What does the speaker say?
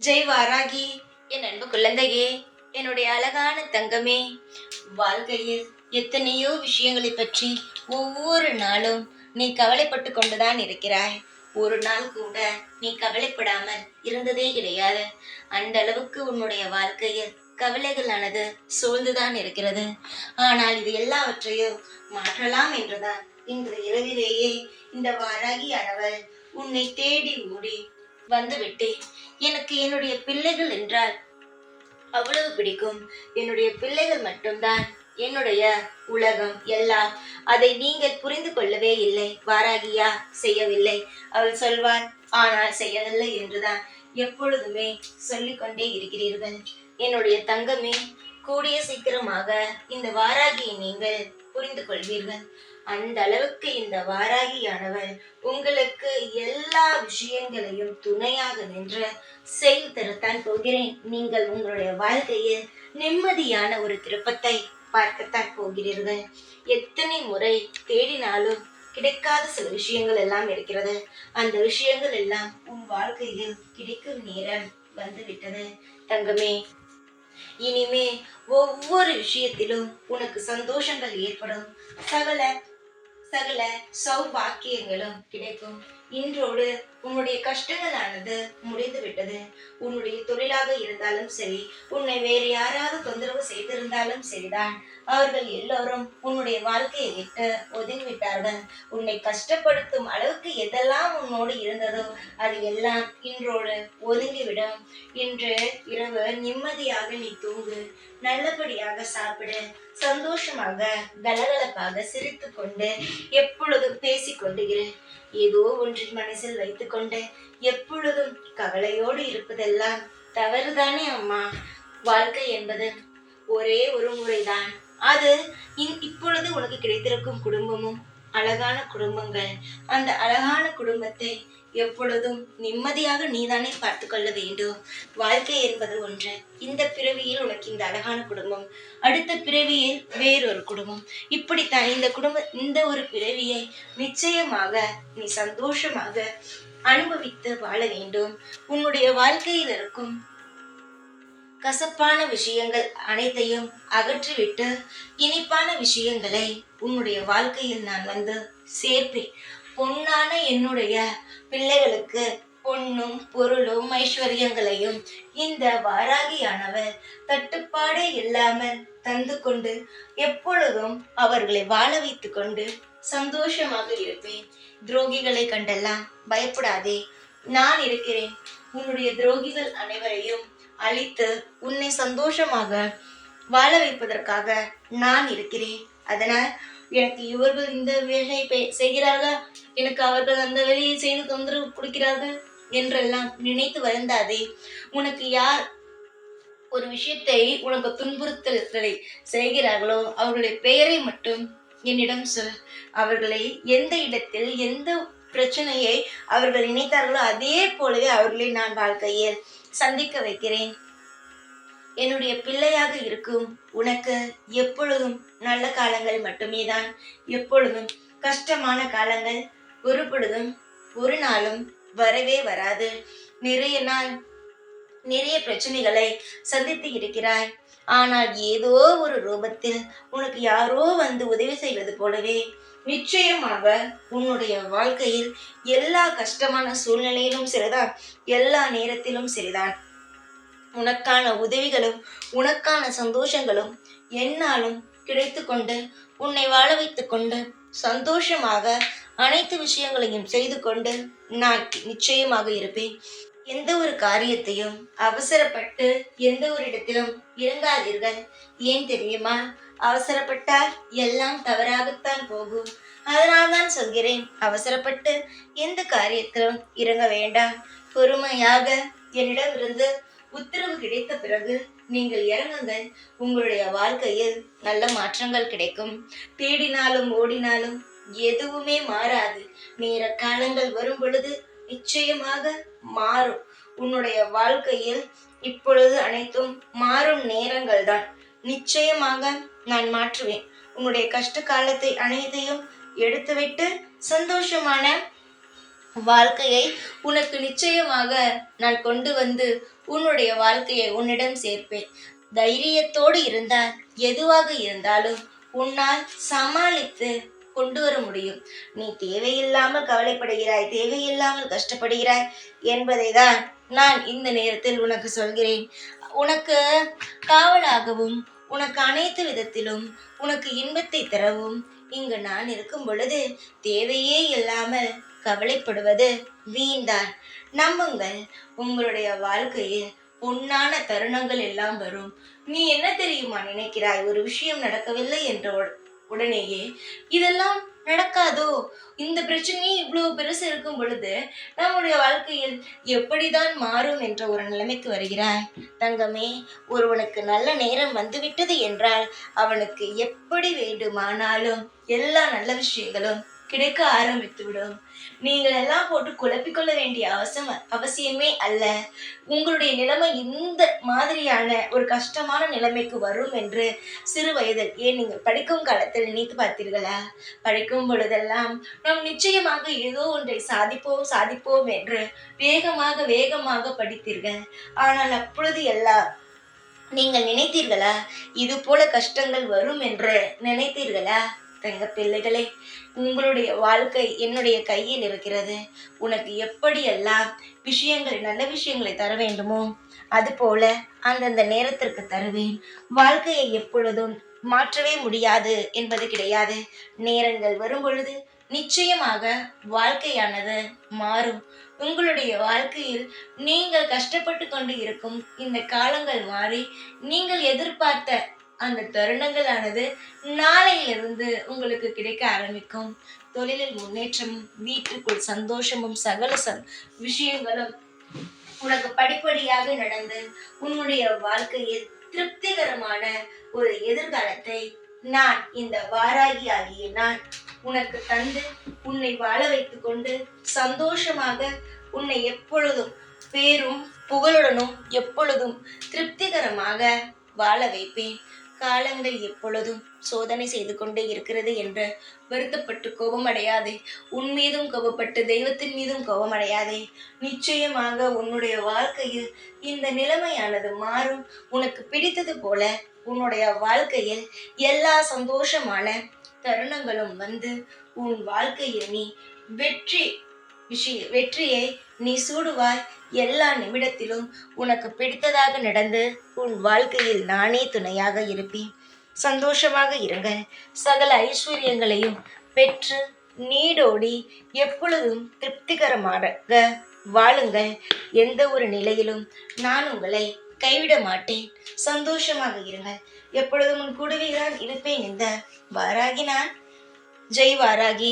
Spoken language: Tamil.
ஜெய் வாராகி. என் அன்பு குழந்தையே என்னுடைய அழகான தங்கமே வாழ்க்கையில் எத்தனையோ விஷயங்களை பற்றி ஒவ்வொரு நாளும் நீ கவலைப்பட்டு கொண்டுதான் இருக்கிறாய். ஒரு நாள் கூட நீ கவலைப்படாமல் இருந்ததே கிடையாது. அந்த அளவுக்கு உன்னுடைய வாழ்க்கையில் கவலைகளானது சூழ்ந்துதான் இருக்கிறது. ஆனால் இது எல்லாவற்றையும் மாற்றலாம் என்றுதான் இன்று இரவிலேயே இந்த வாராகி வாராகியானவள் உன்னை தேடி ஓடி வந்துவிட்டேன். எனக்கு என்னுடைய பிள்ளைகள் என்றால் அவ்வளவு பிடிக்கும். என்னுடைய பிள்ளைகள் மட்டும்தான். என்னுடைய உலகம் எல்லாம் அதை நீங்கள் புரிந்து கொள்ளவே இல்லை. வாராகியா? செய்யவில்லை. அவள் சொல்வாள் ஆனால் செய்யவில்லை என்றுதான். எப்பொழுதுமே சொல்லிக்கொண்டே இருக்கிறீர்கள். என்னுடைய தங்கமே கூடிய சீக்கிரமாக இந்த வாராகியை நீங்கள் புரிந்து கொள்வீர்கள். அந்த அளவுக்கு இந்த வாராகியானவர் உங்களுக்கு எல்லா விஷயங்களையும் துணையாக நின்று செய்து தரத்தான் போகிறேன். நீங்கள் உங்களுடைய வாழ்க்கையில் நிம்மதியான ஒரு திருப்பத்தை பார்க்கத்தான் போகிறீர்கள். எத்தனை முறை தேடினாலும் கிடைக்காத சில விஷயங்கள் எல்லாம் இருக்கிறது. அந்த விஷயங்கள் எல்லாம் உன் வாழ்க்கையில் கிடைக்கும் நேரம் வந்துவிட்டது. தங்கமே இனிமே ஒவ்வொரு விஷயத்திலும் உனக்கு சந்தோஷங்கள் ஏற்படும். சகல சகல சௌபாக்கியங்களும் கிடைக்கும் இன்றோடு உன்னுடைய கஷ்டங்களானது முடிந்து விட்டது உன்னுடைய தொழிலாக இருந்தாலும் சரி உன்னை வேறு யாராவது தொந்தரவு செய்திருந்தாலும் சரிதான். அவர்கள் எல்லோரும் உன்னுடைய வாழ்க்கையை விட்டு ஒதுங்கிவிட்டார்கள். உன்னை கஷ்டப்படுத்தும் அளவுக்கு எதெல்லாம் உன்னோடு இருந்ததோ அது எல்லாம் இன்றோடு ஒதுங்கிவிடும். இன்று இரவு நிம்மதியாக நீ தூங்கு. நல்லபடியாக சாப்பிடு. சந்தோஷமாக கலகலப்பாக சிரித்து கொண்டு எப்பொழுதும் பேசிக்கொண்டு இரு. ஏதோ ஒன்று ஒன்றின் மனசில் வைத்துக்கொண்டு எப்பொழுதும் கவலையோடு இருப்பதெல்லாம் தவறுதானே அம்மா. வாழ்க்கை என்பது ஒரே ஒரு முறைதான். அது இன்- இப்பொழுது உனக்கு கிடைத்திருக்கும் குடும்பமும் அழகான குடும்பங்கள். அந்த அழகான குடும்பத்தை எப்பொழுதும் நிம்மதியாக நீதானே பார்த்து கொள்ள வேண்டும். வாழ்க்கை என்பது ஒன்று. இந்த பிறவியில் உனக்கு இந்த அழகான குடும்பம். அடுத்த பிறவியில் வேறொரு குடும்பம். இப்படித்தான் இந்த குடும்ப இந்த ஒரு பிறவியை நிச்சயமாக நீ சந்தோஷமாக அனுபவித்து வாழ வேண்டும். உன்னுடைய வாழ்க்கையில் இருக்கும் கசப்பான விஷயங்கள் அனைத்தையும் அகற்றிவிட்டு இனிப்பான விஷயங்களை உன்னுடைய வாழ்க்கையில் நான் வந்து சேர்ப்பேன். பொன்னான என்னுடைய பிள்ளைகளுக்கு பொண்ணும் பொருளும் ஐஸ்வர்யங்களையும் இந்த வாராகியானவர் தட்டுப்பாடே இல்லாமல் தந்து கொண்டு எப்பொழுதும் அவர்களை வாழ வைத்து கொண்டு சந்தோஷமாக இருப்பேன். துரோகிகளை கண்டெல்லாம் பயப்படாதே. நான் இருக்கிறேன். உன்னுடைய துரோகிகள் அனைவரையும் அழித்து உன்னை சந்தோஷமாக வாழ வைப்பதற்காக நான் இருக்கிறேன். அதனால் எனக்கு இவர்கள் இந்த வேலையை செய்கிறார்கள்? எனக்கு அவர்கள் அந்த வேலையை செய்து தொந்தரவு கொடுக்கிறார்கள் என்றெல்லாம் நினைத்து வருந்தாதே. உனக்கு யார் ஒரு விஷயத்தை உனக்கு துன்புறுத்தல்களை செய்கிறார்களோ அவர்களுடைய பெயரை மட்டும் என்னிடம் சொல். அவர்களை எந்த இடத்தில் எந்த பிரச்சனையை அவர்கள் நினைத்தார்களோ அதே போலவே அவர்களை நான் வாழ்க்கையில் சந்திக்க வைக்கிறேன். என்னுடைய பிள்ளையாக இருக்கும் உனக்கு எப்பொழுதும் நல்ல காலங்கள் மட்டுமே தான் எப்பொழுதும் கஷ்டமான காலங்கள் ஒரு பொழுதும் ஒரு நாளும் வரவே வராது. நிறைய நாள் நிறைய பிரச்சனைகளை சந்தித்து இருக்கிறாய். ஆனால் ஏதோ ஒரு ரூபத்தில் உனக்கு யாரோ வந்து உதவி செய்வது போலவே நிச்சயமாக உன்னுடைய வாழ்க்கையில் எல்லா கஷ்டமான சூழ்நிலையிலும் சரிதான் எல்லா நேரத்திலும் சரிதான் உனக்கான உதவிகளும் உனக்கான சந்தோஷங்களும் என்னாலும் கிடைத்து கொண்டு உன்னை வாழ வைத்து கொண்டு சந்தோஷமாக அனைத்து விஷயங்களையும் செய்து கொண்டு நான் நிச்சயமாக இருப்பேன். எந்த ஒரு காரியத்தையும் அவசரப்பட்டு எந்த ஒரு இடத்திலும் இறங்காதீர்கள். ஏன் தெரியுமா? அவசரப்பட்டால் எல்லாம் தவறாகத்தான் போகும். அதனால்தான் சொல்கிறேன் அவசரப்பட்டு எந்த காரியத்திலும் இறங்க வேண்டாம். பொறுமையாக என்னிடமிருந்து உத்தரவு கிடைத்த பிறகு நீங்கள் இறங்குங்கள். உங்களுடைய வாழ்க்கையில் நல்ல மாற்றங்கள் கிடைக்கும். தேடினாலும் ஓடினாலும் எதுவுமே மாறாது. நேர காலங்கள் வரும் பொழுது நிச்சயமாக மாறும். உன்னுடைய வாழ்க்கையில் இப்பொழுது அனைத்தும் மாறும் நேரங்கள் தான் நிச்சயமாக நான் மாற்றுவேன். உன்னுடைய கஷ்ட காலத்தை அனைத்தையும் எடுத்துவிட்டு சந்தோஷமான வாழ்க்கையை உனக்கு நிச்சயமாக நான் கொண்டு வந்து உன்னுடைய வாழ்க்கையை உன்னிடம் சேர்ப்பேன். தைரியத்தோடு இருந்தால் எதுவாக இருந்தாலும் உன்னால் சமாளித்து கொண்டு வர முடியும். நீ தேவையில்லாமல் கவலைப்படுகிறாய் தேவையில்லாமல் கஷ்டப்படுகிறாய் என்பதை தான் நான் இந்த நேரத்தில் உனக்கு சொல்கிறேன். உனக்கு காவலாகவும் உனக்கு அனைத்து விதத்திலும் உனக்கு இன்பத்தை தரவும் இங்கு நான் இருக்கும் பொழுது தேவையே இல்லாமல் கவலைப்படுவது வீண்தான். நம்புங்கள் உங்களுடைய வாழ்க்கையில் பொன்னான தருணங்கள் எல்லாம் வரும். நீ என்ன தெரியுமா நினைக்கிறாய்? ஒரு விஷயம் நடக்கவில்லை என்ற உடனேயே இதெல்லாம் நடக்காதோ? இந்த பிரச்சனையே இவ்வளவு பெருசு இருக்கும் பொழுது நம்முடைய வாழ்க்கையில் எப்படிதான் மாறும் என்ற ஒரு நிலைமைக்கு வருகிறாய்? தங்கமே ஒருவனுக்கு நல்ல நேரம் வந்துவிட்டது என்றால் அவனுக்கு எப்படி வேண்டுமானாலும் எல்லா நல்ல விஷயங்களும் கிடைக்க ஆரம்பித்துவிடும். நீங்கள் எல்லாம் போட்டு குழப்பிக்கொள்ள வேண்டிய அவசியம் அவசியமே அல்ல. உங்களுடைய நிலைமை இந்த மாதிரியான ஒரு கஷ்டமான நிலைமைக்கு வரும் என்று சிறு வயதில் ஏன் நீங்கள் படிக்கும் காலத்தில் நினைத்து பார்த்தீர்களா? படிக்கும் பொழுதெல்லாம் நாம் நிச்சயமாக ஏதோ ஒன்றை சாதிப்போம் சாதிப்போம் என்று வேகமாக வேகமாக படித்தீர்கள். ஆனால் அப்பொழுது எல்லாம் நீங்கள் நினைத்தீர்களா? இது போல கஷ்டங்கள் வரும் என்று நினைத்தீர்களா? தங்க பிள்ளைகளே உங்களுடைய வாழ்க்கை என்னுடைய கையில் இருக்கிறது. உனக்கு எப்படியெல்லாம் விஷயங்கள் நல்ல விஷயங்களை தர வேண்டுமோ அதுபோல அந்தந்த நேரத்திற்கு தருவேன். வாழ்க்கையை எப்பொழுதும் மாற்றவே முடியாது என்பது கிடையாது. நேரங்கள் வரும் பொழுது நிச்சயமாக வாழ்க்கையானது மாறும். உங்களுடைய வாழ்க்கையில் நீங்கள் கஷ்டப்பட்டு கொண்டு இருக்கும் இந்த காலங்கள் மாறி நீங்கள் எதிர்பார்த்த அந்த தருணங்களானது நாளையிலிருந்து உங்களுக்கு கிடைக்க ஆரம்பிக்கும். தொழிலில் முன்னேற்றமும் வீட்டுக்குள் சந்தோஷமும் சகல ச- விஷயங்களும் உனக்கு படிப்படியாக நடந்து உன்னுடைய வாழ்க்கையில் திருப்திகரமான ஒரு எதிர்காலத்தை நான் இந்த வாராகி ஆகிய நான் உனக்கு தந்து உன்னை வாழ வைத்துக் கொண்டு சந்தோஷமாக உன்னை எப்பொழுதும் பேரும் புகழுடனும் எப்பொழுதும் திருப்திகரமாக வாழ வைப்பேன். காலங்கள் எப்பொழுதும் சோதனை செய்து கொண்டே இருக்கிறது என்று வருத்தப்பட்டு கோபமடையாதே உன் மீதும் கோபப்பட்டு தெய்வத்தின் மீதும் கோபமடையாதே நிச்சயமாக உன்னுடைய வாழ்க்கையில் இந்த நிலைமையானது மாறும். உனக்கு பிடித்தது போல உன்னுடைய வாழ்க்கையில் எல்லா சந்தோஷமான தருணங்களும் வந்து உன் வாழ்க்கையில் நீ வெற்றி விஷய வெற்றியை நீ சூடுவாய் எல்லா நிமிடத்திலும் உனக்கு பிடித்ததாக நடந்து உன் வாழ்க்கையில் நானே துணையாக இருப்பேன். சந்தோஷமாக இருங்கள் சகல ஐஸ்வர்யங்களையும் பெற்று நீடோடி எப்பொழுதும் திருப்திகரமாக வாழுங்கள். எந்த ஒரு நிலையிலும் நான் உங்களை கைவிட மாட்டேன். சந்தோஷமாக இருங்கள் எப்பொழுதும் உன் கூடவே இருப்பேன் இந்த வாராகி நான். ஜெய் வாராகி.